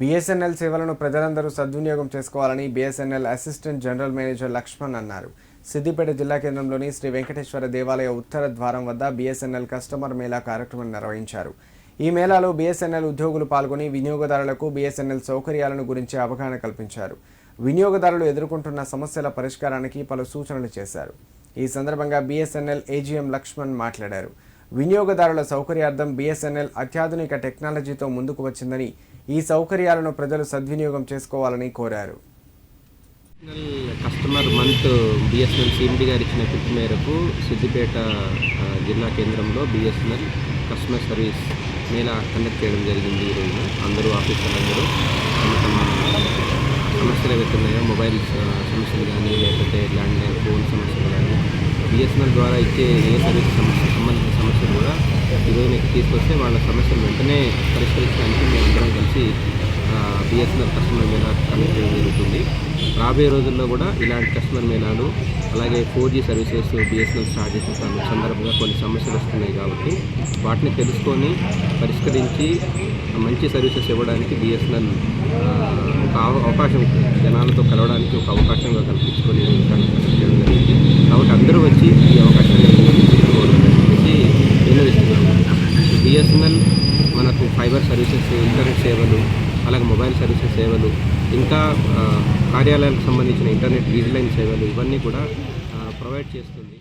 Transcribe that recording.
BSNL సేవలను ప్రజలందరూ సద్వినియోగం చేసుకోవాలని BSNL assistant general manager Lakshman అన్నారు. సిద్దిపేట జిల్లా కేంద్రంలోని శ్రీ వెంకటేశ్వర దేవాలయ ఉత్తర ద్వారం వద్ద బీఎస్ఎన్ఎల్ కస్టమర్ మేళా కార్యక్రమం నిర్వహించారు. ఈ మేళాలో బీఎస్ఎన్ఎల్ ఉద్యోగులు పాల్గొని వినియోగదారులకు బీఎస్ఎన్ఎల్ సౌకర్యాలను గురించి అవగాహన కల్పించారు. వినియోగదారులు ఎదుర్కొంటున్న సమస్యల పరిష్కారానికి పలు సూచనలు చేశారు. ఈ సందర్భంగా బీఎస్ఎన్ఎల్ ఏజీఎం లక్ష్మణ్ మాట్లాడారు. వినియోగదారుల సౌకర్యార్థం బీఎస్ఎన్ఎల్ అత్యాధునిక టెక్నాలజీతో ముందుకు వచ్చిందని ఈ సౌకర్యాలను ప్రజలు సద్వినియోగం చేసుకోవాలని కోరారు. కస్టమర్ మంత్ బిఎస్ఎన్ఎల్ సిఎండి గారు ఇచ్చిన పిలుపు మేరకు సిద్దిపేట జిల్లా కేంద్రంలో BSNL customer service mela conduct చేయడం జరిగింది ఈరోజు అందరూ ఆఫీసర్లందరూ తమ తమ సమస్యలు ఏవైతున్నాయో మొబైల్ సమస్యలు కానీ లేకపోతే ల్యాండ్లైన్ ఫోన్ సమస్యలు కానీ బిఎస్ఎన్ఎల్ ద్వారా ఇచ్చే ఏ సర్వీస్ సమస్య సమస్యలు కూడా ఈరోజు రోజున తీసుకొస్తే వాళ్ళ సమస్యలు వెంటనే పరిష్కరించడానికి మేము అందరం కలిసి బిఎస్ఎన్ఎల్ కస్టమర్ మేళా కండక్ట్ చేయడం జరుగుతుంది. రాబోయే రోజుల్లో కూడా ఇలాంటి కస్టమర్ మేళాలు అలాగే four G services BSNL start చేసిన సందర్భంగా కొన్ని సమస్యలు వస్తున్నాయి కాబట్టి వాటిని తెలుసుకొని పరిష్కరించి మంచి సర్వీసెస్ ఇవ్వడానికి బిఎస్ఎన్ఎల్ ఒక అవ- అవకాశం జనాలతో కలవడానికి ఒక అవకాశంగా కల్పించుకొని కండక్ట్ చేయడం జరిగింది కాబట్టి అందరూ వచ్చి ఈ అవకాశాన్ని తీసుకోవాలని చెప్పేసి విన్నవిస్తున్నాము బిఎస్ఎన్ఎల్ మనకు ఫైబర్ సర్వీసెస్ ఇంటర్నెట్ సేవలు అలాగే మొబైల్ సర్వీసెస్ సేవలు ఇంకా కార్యాలయాలకు సంబంధించిన ఇంటర్నెట్ విజిలెన్స్ సేవలు ఇవన్నీ కూడా ప్రొవైడ్ చేస్తుంది.